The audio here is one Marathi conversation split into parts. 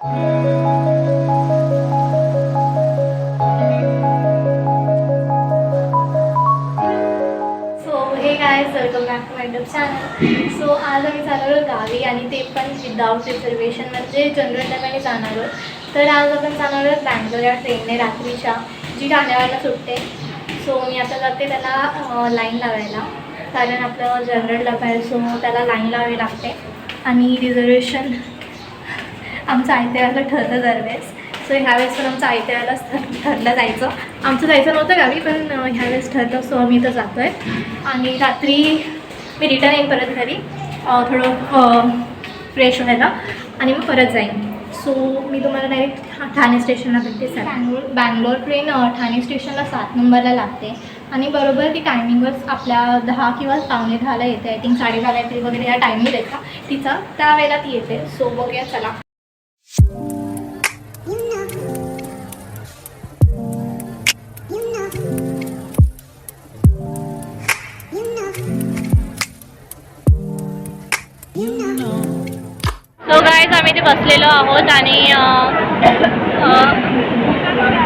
सो हे काय सो आज आम्ही चाललो गावी आणि ते पण विदाऊट रिझर्वेशन म्हणजे जनरल डब्याने जाणार आहोत. तर आज आपण जाणार आहोत बँगलोर या ट्रेनने रात्रीच्या जी ठाण्यावरला सुटते सो मी आता जाते त्याला लाईन लावायला. कारण आपलं जनरल डबा आहे सो त्याला लाईन लावावी लागते. आणि रिझर्वेशन आमचं आयत्याला ठरलं दरवेळेस. सो ह्यावेळेस पण आमचं आयत्यालाच ठरलं जायचं. आमचं जायचं नव्हतं गावी पण ह्यावेळेस ठरलं सो आम्ही इथं जातो आहे आणि रात्री मी रिटर्न येईन परत घरी. थोडं फ्रेश व्हायला. आणि मग परत जाईन. सो मी तुम्हाला डायरेक्ट ठाणे स्टेशनला भेटते सर बँगलोर बँगलोर ट्रेन ठाणे स्टेशनला सात नंबरला लागते. आणि बरोबर ती टायमिंगच आपल्या दहा किंवा पावणे दहाला येते. आय थिंक साडे दहा वगैरे या टायमिंग येतात का तिचा त्यावेळेला ती येते. सो बघूया चला. आम्ही ते बसलेलो आहोत आणि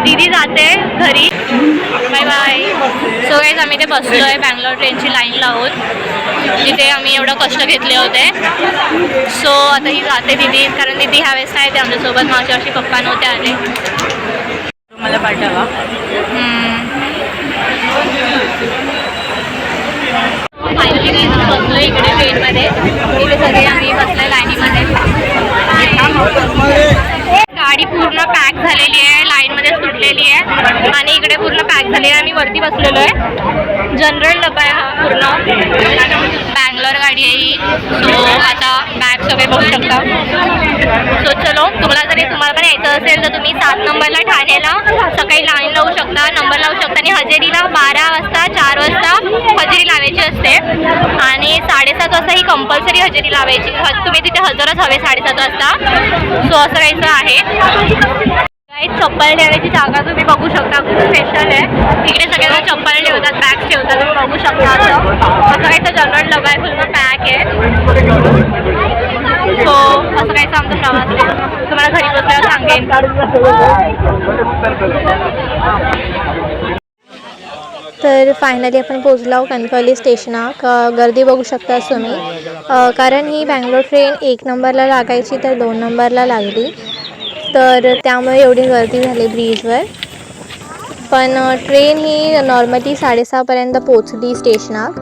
दिदी जाते घरी. बाय बाय सो गाईज आम्ही ते बसलो आहे बँगलोर ट्रेनची लाईनला आहोत जिथे आम्ही एवढं कष्ट घेतले होते. सो आता ही जाते दिदी कारण दिदी ह्यावेळेस नाही ते आमच्यासोबत मागच्या वर्षी पप्पा नव्हते आले. मला पाठवा. फायनली बसलो इकडे ट्रेनमध्ये इथे सगळे आम्ही बसलोय लाईनीमध्ये गाडी पूर्ण पॅक झालेली आहे. लाईनमध्ये सुटलेली आहे आणि इकडे पूर्ण पॅक झाली आहे आम्ही वरती बसलेलो आहे. जनरल डबा आहे हा पूर्ण. बँगलोर गाडी आहे ही. सो आता बॅग सगळे बघू शकता. सो चलो तुम्हाला जरी तुम्हाला पण यायचं असेल तर तुम्ही सात नंबरला ठाण्याला सकाळी लाईन लावू शकता नंबर लावू शकता. आणि हजेरीला बारा वाजता चार वाजता हजेरी लावायची असते. आणि साडेसात वाजता ही कंपल्सरी हजेरी लावायची. तुम्ही तिथे हजरच हवे साडेसात वाजता. सो असं काहीचं आहे. काही चप्पल ठेवायची जागा तुम्ही बघू शकता. खूप स्पेशल आहे. इकडे सगळ्यांना चप्पल ठेवतात बॅग ठेवतात. तुम्ही बघू शकता असं. असं काहीचं जनरल डबा आहे पूर्ण पॅक आहे. सो असं काहीचं आमचा प्रवास आहे तुम्हाला घरी बसल्यावर सांगेन. तर फायनली आपण पोचलो कणकवली स्टेशनाक गर्दी बघू शकता तुम्ही. कारण ही बँगलोर ट्रेन एक नंबरला लागायची तर दोन नंबरला लागली. तर त्यामुळे एवढी गर्दी झाली ब्रिजवर. पण ट्रेन ही नॉर्मली साडेसहापर्यंत पोचली स्टेशनात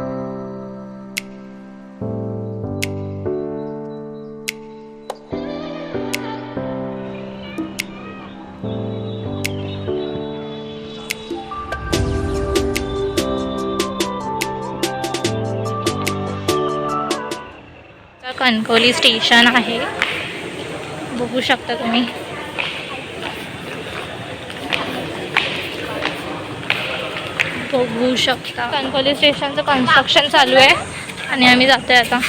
कणकवली स्टेशन आहे. बघू शकता तुम्ही. बघू शकता. कणकोली स्टेशनचं कन्स्ट्रक्शन चालू आहे. आणि आम्ही जातोय आता.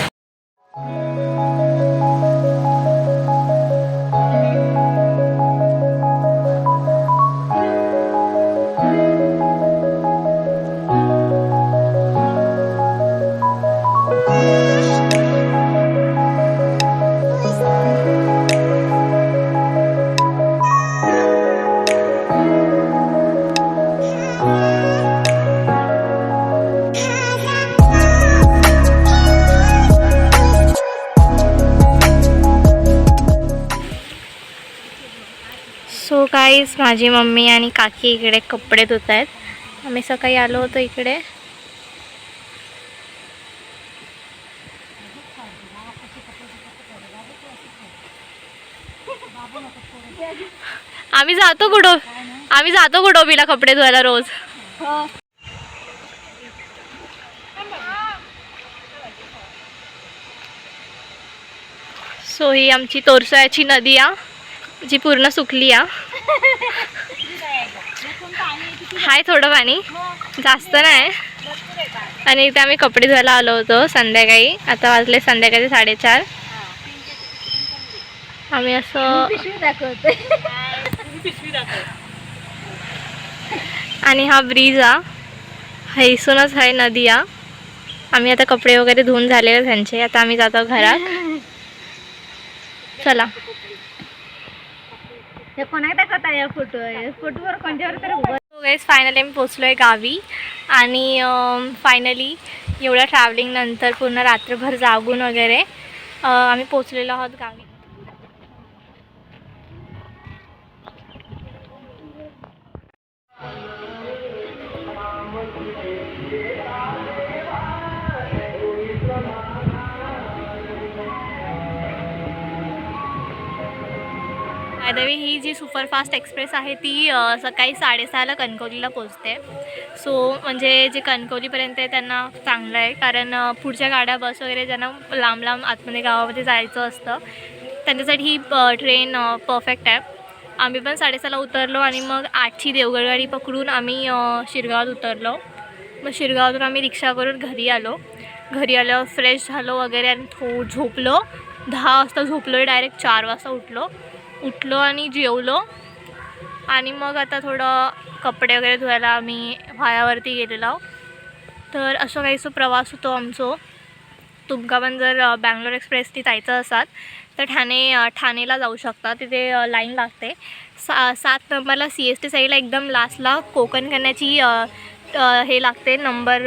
सो माझी मम्मी आणि काकी इकडे कपडे धुत आहेत आम्ही सकाळी आलो होतो इकडे. आम्ही जातो गुडो आम्ही जातो गुडोबीला कपडे धुवायला रोज? सो ही आमची तोरसायाची नदी आहे जी पूर्ण सुकली आ. हाय थोडं पाणी. जास्त नाही. आणि इथे आम्ही कपडे धुवायला आलो होतो संध्याकाळी. आता वाजले संध्याकाळी साडेचार. आम्ही असं आणि हा ब्रिज आ. हैसूनच आहे नदी आ. आम्ही आता कपडे वगैरे धुवून झालेले त्यांचे. आता आम्ही जातो घरात. चला. हे कोणाक दाखवता या फोटो? फोटोवर कोणत्यावर तर वेळेस फायनली आम्ही पोचलो आहे गावी आणि फायनली एवढ्या ट्रॅव्हलिंगनंतर पूर्ण रात्रभर जागून वगैरे आम्ही पोचलेलो आहोत गावी. वे ही जी सुपरफास्ट एक्सप्रेस आहे ती सकाळी साडेसहाला कणकवलीला पोचते सो म्हणजे जे कणकवलीपर्यंत आहे त्यांना चांगलं आहे. कारण पुढच्या गाड्या बस वगैरे ज्यांना लांब लांब आतमध्ये गावामध्ये जायचं असतं त्यांच्यासाठी ही ट्रेन परफेक्ट आहे. आम्ही पण साडेसहाला उतरलो आणि मग आठची देवगड गाडी पकडून आम्ही शिरगावात उतरलो. मग शिरगावातून आम्ही रिक्षा करून घरी आलो. घरी आलो फ्रेश झालो वगैरे आणि थो झोपलो. दहा वाजता झोपलो डायरेक्ट चार वाजता उठलो. उठलो आणि जेवलो. आणि मग आता थोडं कपडे वगैरे धुवायला आम्ही व्हायावरती गेलेलो तर असं काहीसं प्रवास होतो आमचो. तुमका पण जर बँगलोर एक्सप्रेसनी जायचं असाल तर ठाणे ठाणेला जाऊ शकता. तिथे लाईन लागते. सा सात नंबरला सी एस टी साईडला एकदम लास्टला कोकण करण्याची हे लागते. नंबर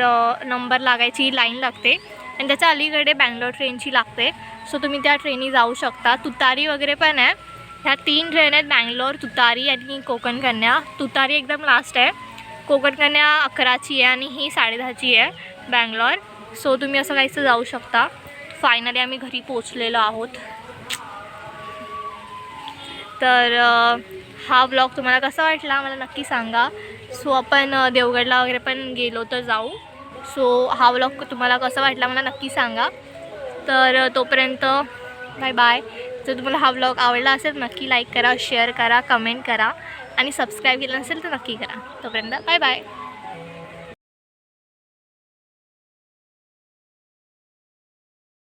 नंबर लागायची लाईन लागते. आणि त्याच्या अलीकडे बँगलोर ट्रेनची लागते. सो तुम्ही त्या ट्रेनी जाऊ शकता. तुतारी वगैरे पण आहे. ह्या तीन ट्रेन आहेत बँगलोर तुतारी आणि कोकण कन्या तुतारी एकदम लास्ट आहे. कोकण कन्या अकराची आहे आणि ही साडेदहाची आहे बँगलोर. सो तुम्ही असं काहीसं जाऊ शकता. फायनली आम्ही घरी पोचलेलो आहोत. तर हा ब्लॉग तुम्हाला कसा वाटला मला नक्की सांगा. सो आपण देवगडला वगैरे पण गेलो तर जाऊ. सो हा ब्लॉग तुम्हाला कसा वाटला मला नक्की सांगा. तर तोपर्यंत बाय बाय जर तुम्हाला हा ब्लॉग आवडला असेल नक्की लाईक करा शेअर करा कमेंट करा आणि सबस्क्राईब केलं नसेल तर नक्की करा. तोपर्यंत बाय बाय